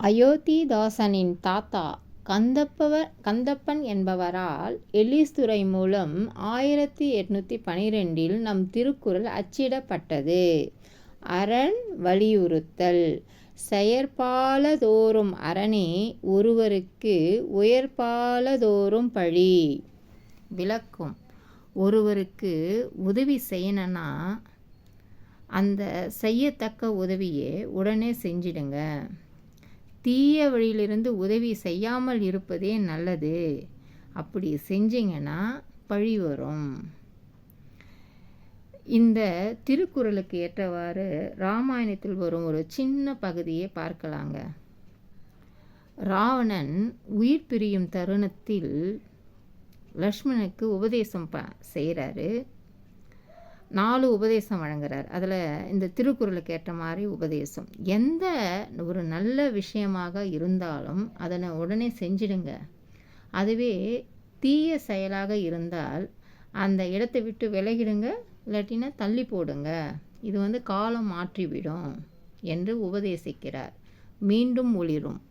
அயோத்திதாசனின் தாத்தா கந்தப்பவர் கந்தப்பன் என்பவரால் எலிஸ்துரை மூலம் ஆயிரத்தி எட்நூற்றி பனிரெண்டில் நம் திருக்குறள் அச்சிடப்பட்டது. அரண் வலியுறுத்தல் செயற்பாலதோறும் அரணே ஒருவருக்கு உயர்பாலதோறும் பழி. விளக்கும் ஒருவருக்கு உதவி செய்யணும்னா அந்த செய்யத்தக்க உதவியை உடனே செஞ்சிடுங்க. தீய வழியிலிருந்து உதவி செய்யாமல் இருப்பதே நல்லது. அப்படி செஞ்சீங்கன்னா பழி வரும். இந்த திருக்குறளுக்கு ஏற்றவாறு ராமாயணத்தில் வரும் ஒரு சின்ன பகுதியை பார்க்கலாங்க. ராவணன் உயிர் பிரியும் தருணத்தில் லக்ஷ்மணனுக்கு உபதேசம் ப செய்கிறாரு. நாலு உபதேசம் வழங்குறார். அதில் இந்த திருக்குறளுக்கு ஏற்ற மாதிரி உபதேசம். எந்த ஒரு நல்ல விஷயமாக இருந்தாலும் அதனை உடனே செஞ்சிடுங்க. அதுவே தீய செயலாக இருந்தால் அந்த இடத்தை விட்டு விலகிடுங்க. இல்லாட்டினா தள்ளி போடுங்க. இது வந்து காலம் மாற்றிவிடும் என்று உபதேசிக்கிறார். மீண்டும் ஒளிரும்